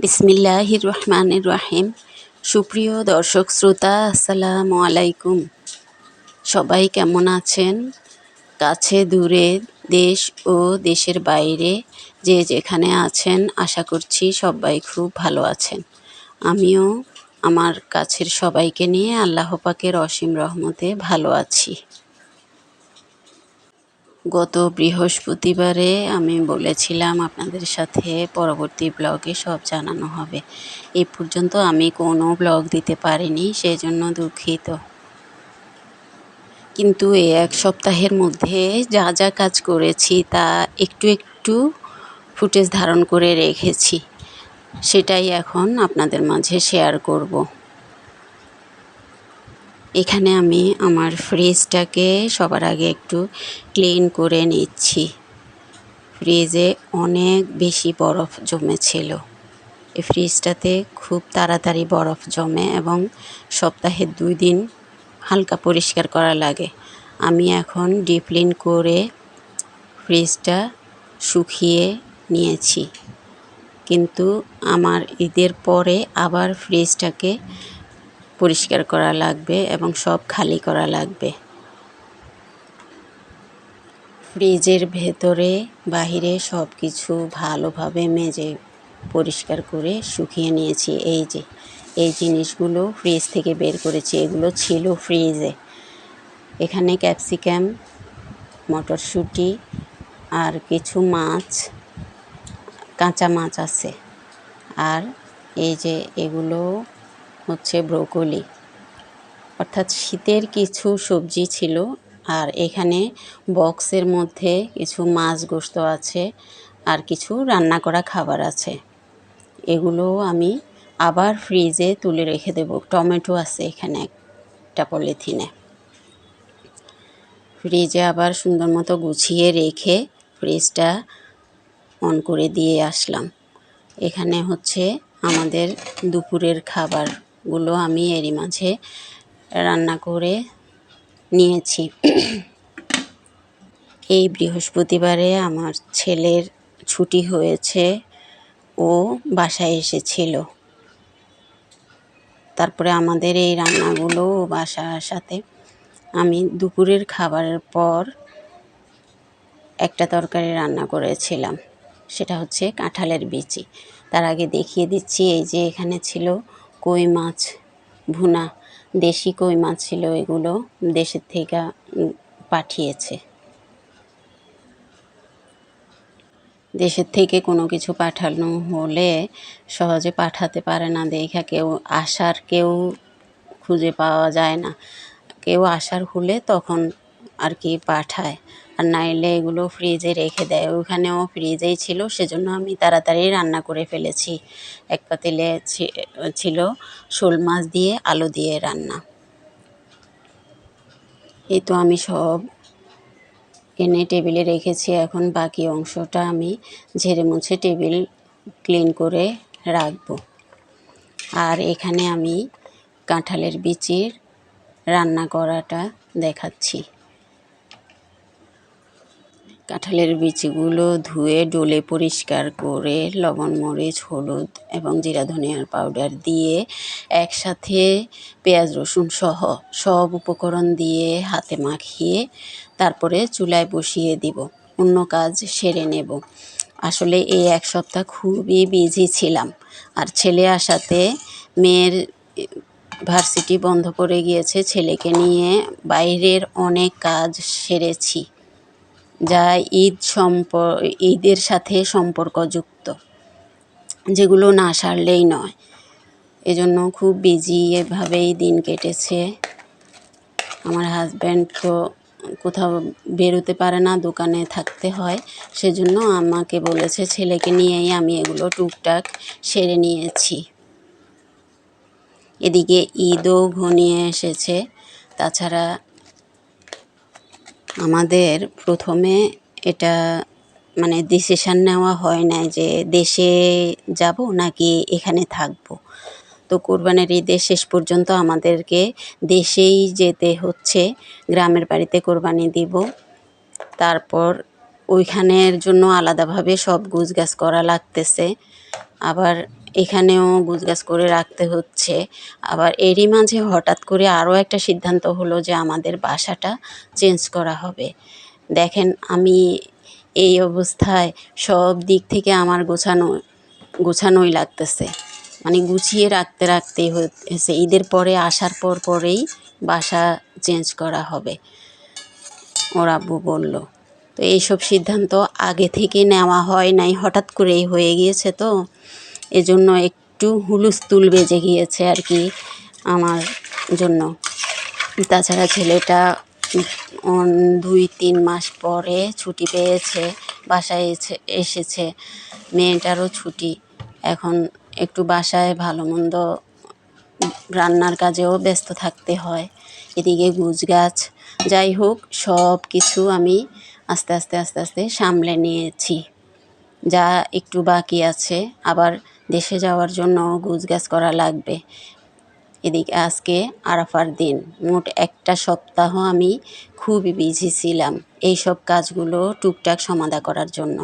বিসমিল্লাহির রহমানির রাহিম। সুপ্রিয় দর্শক শ্রোতা, আসসালামু আলাইকুম। সবাই কেমন আছেন? কাছে, দূরে, দেশ ও দেশের বাইরে যে যেখানে আছেন, আশা করছি সবাই খুব ভালো আছেন। আমিও আমার কাছের সবাইকে নিয়ে আল্লাহ পাকের অসীম রহমতে ভালো আছি। গত বৃহস্পতিবারে আমি বলেছিলাম আপনাদের সাথে পরবর্তী ব্লগে সব জানানো হবে। এ পর্যন্ত আমি কোনো ব্লগ দিতে পারিনি, সেজন্য দুঃখিত। কিন্তু এই এক সপ্তাহের মধ্যে যা যা কাজ করেছি তা একটু একটু ফুটেজ ধারণ করে রেখেছি। সেটাই এখন আপনাদের মাঝে শেয়ার করব। এখানে আমি আমার ফ্রিজটাকে সবার আগে একটু ক্লিন করে নিচ্ছি। ফ্রিজে অনেক বেশি বরফ জমেছিল। এই ফ্রিজটাতে খুব তাড়াতাড়ি বরফ জমে এবং সপ্তাহে দুই দিন হালকা পরিষ্কার করা লাগে। আমি এখন ডিপ ক্লিন করে ফ্রিজটা শুকিয়ে নিয়েছি। কিন্তু আমার ঈদের পরে আবার ফ্রিজটাকে পরিষ্কার করা লাগবে এবং সব খালি করা লাগবে। ফ্রিজের ভেতরে, বাহিরে সব কিছু ভালোভাবে মেজে, পরিষ্কার করে শুকিয়ে নিয়েছি। এই যে, এই জিনিসগুলো ফ্রিজ থেকে বের করেছি। এগুলো ছিল ফ্রিজে। এখানে ক্যাপসিকাম, মটরশুঁটি আর কিছু মাছ, কাঁচা মাছ আছে। আর এই যে এগুলো হচ্ছে ব্রোকলি। অর্থাৎ শীতের কিছু সবজি ছিল, আর এখানে বক্সের মধ্যে কিছু মাছ গোস্ত আছে আর কিছু রান্না করা খাবার আছে। এগুলো আমি আবার ফ্রিজে তুলে রেখে দেব। টমেটো আছে এখানে একটা পলিথিনে। ফ্রিজে আবার সুন্দর মতো গুছিয়ে রেখে ফ্রিজটা অন করে দিয়ে আসলাম। এখানে হচ্ছে আমাদের দুপুরের খাবারগুলো আমি এরই মাঝে রান্না করে নিয়েছি। এই বৃহস্পতিবারে আমার ছেলের ছুটি হয়েছে, ও বাসায় এসেছিল। তারপরে আমাদের এই রান্নাগুলো বাসার সাথে। আমি দুপুরের খাবারের পর একটা তরকারি রান্না করেছিলাম, সেটা হচ্ছে কাঁঠালের বিচি। তার আগে দেখিয়ে দিচ্ছি, এই যে এখানে ছিল কই মাছ? ভুনা, দেশি কই মাছ ছিল এগুলো দেশের থেকে পাঠিয়েছে। দেশের থেকে কোনো কিছু পাঠানো হলে সহজে পাঠাতে পারে না। দেখা কেউ আসার কেউ খুঁজে পাওয়া যায় না। কেউ আসার হলে তখন আর কি পাঠায়। আর নাইলে এগুলো ফ্রিজে রেখে দেয়। ওখানেও ফ্রিজেই ছিল, সেজন্য আমি তাড়াতাড়ি রান্না করে ফেলেছি। এক পাতিলে ছিল শোল মাছ দিয়ে আলু দিয়ে রান্না। এই তো আমি সব এনে টেবিলে রেখেছি। এখন বাকি অংশটা আমি ঝেড়ে মুছে টেবিল ক্লিন করে রাখব। আর এখানে আমি কাঁঠালের বিচির রান্না করাটা দেখাচ্ছি। কাঁঠালের বীজগুলো ধুয়ে, ডলে পরিষ্কার করে, লবণ, মরিচ, হলুদ এবং জিরা ধনিয়ার পাউডার দিয়ে একসাথে পেঁয়াজ, রসুন সহ সব উপকরণ দিয়ে হাতে মাখিয়ে তারপরে চুলায় বসিয়ে দিব। অন্য কাজ সেরে নেব। আসলে এই এক সপ্তাহ খুবই বিজি ছিলাম। আর ছেলে আসাতে মেয়ের ভার্সিটি বন্ধ করে গিয়েছে। ছেলেকে নিয়ে বাইরের অনেক কাজ সেরেছি। যা ঈদ সম্প, ঈদের সাথে সম্পর্কযুক্ত, যেগুলো না সারলেই নয়। এজন্য খুব বিজি এভাবেই দিন কেটেছে। আমার হাজব্যান্ড তো কোথাও বেরোতে পারে না, দোকানে থাকতে হয়। সেজন্য আমাকে বলেছে, ছেলেকে নিয়েই আমি এগুলো টুকটাক সেরে নিয়েছি। এদিকে ঈদও ঘনিয়ে এসেছে। তাছাড়া আমাদের প্রথমে এটা মানে ডিসিশান নেওয়া হয় না যে দেশে যাব নাকি এখানে থাকব। তো কোরবানির ঈদের শেষ পর্যন্ত আমাদেরকে দেশেই যেতে হচ্ছে, গ্রামের বাড়িতে কোরবানি দিব। তারপর ওইখানের জন্য আলাদাভাবে সব গুছগাছ করা লাগতেছে। আবার এখানেও গুছগাছ করে রাখতে হচ্ছে। আবার এরই মাঝে হঠাৎ করে আরও একটা সিদ্ধান্ত হলো যে আমাদের বাসাটা চেঞ্জ করা হবে। দেখেন, আমি এই অবস্থায় সব দিক থেকে আমার গোছানো, গোছানোই লাগতেছে। মানে গুছিয়ে রাখতে রাখতেই হচ্ছে ঈদের পরে আসার পর পরেই বাসা চেঞ্জ করা হবে, ওর আব্বু বলল। তো এইসব সিদ্ধান্ত আগে থেকে নেওয়া হয় নাই, হঠাৎ করেই হয়ে গিয়েছে তো। এজন্য একটু হুলুস্থুল বেজে গিয়েছে আর কি আমার জন্য। তাছাড়া ছেলেটা দুই, তিন মাস পরে ছুটি পেয়েছে, বাসায় এসে এসেছে। মেয়েটারও ছুটি। এখন একটু বাসায় ভালো মন্দ রান্নার কাজেও ব্যস্ত থাকতে হয়। এদিকে গুছগাছ যাই হোক, সব কিছু আমি আস্তে আস্তে আস্তে আস্তে সামলে নিয়েছি। যা একটু বাকি আছে, আবার দেশে যাওয়ার জন্য গুছগাছ করা লাগবে। এদিকে, আজকে আরাফার দিন। মোট একটা সপ্তাহ আমি খুবই বিজি ছিলাম এই সব কাজগুলো টুকটাক সমাধা করার জন্য।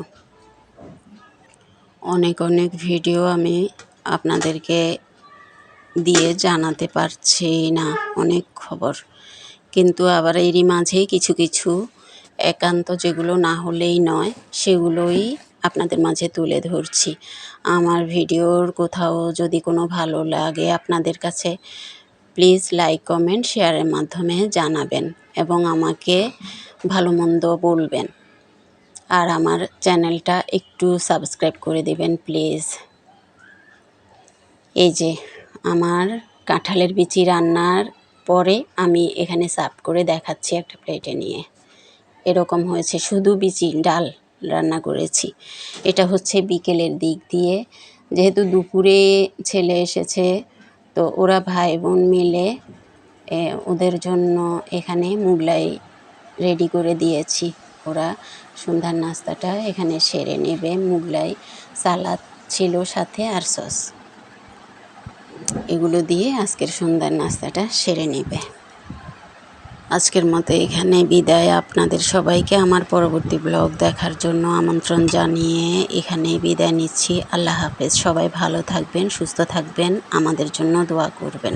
অনেক অনেক ভিডিও আমি আপনাদেরকে দিয়ে জানাতে পারছি না, অনেক খবর। কিন্তু আবার এরই মাঝে কিছু কিছু একান্ত যেগুলো না হলেই নয়, সেগুলোই আপনাদের মাঝে তুলে ধরছি। আমার ভিডিওর কোথাও যদি কোনো ভালো লাগে আপনাদের কাছে, প্লিজ লাইক, কমেন্ট, শেয়ারের মাধ্যমে জানাবেন এবং আমাকে ভালো মন্দ বলবেন। আর আমার চ্যানেলটা একটু সাবস্ক্রাইব করে দিবেন, প্লিজ। এই যে, আমার কাঁঠালের বিচি রান্নার পরে আমি এখানে সার্ভ করে দেখাচ্ছি একটা প্লেটে নিয়ে। এরকম হয়েছে, শুধু বিচি, ডাল। রান্না করেছি। এটা হচ্ছে বিকেলের দিক দিয়ে। যেহেতু দুপুরে ছেলে এসেছে, তো ওরা ভাই বোন মিলে ওদের জন্য এখানে মুগলাই রেডি করে দিয়েছি। ওরা সন্ধ্যার নাস্তাটা এখানে সেরে নেবে। মুগলাই সালাদ ছিল সাথে আর সস। এগুলো দিয়ে আজকের সন্ধ্যার নাস্তাটা সেরে নেবে। আজকের মতো এখানে বিদায়। আপনাদের সবাইকে আমার পরবর্তী ব্লগ দেখার জন্য আমন্ত্রণ জানিয়ে এখানে বিদায় নিচ্ছি। আল্লাহ হাফেজ। সবাই ভালো থাকবেন, সুস্থ থাকবেন। আমাদের জন্য দোয়া করবেন।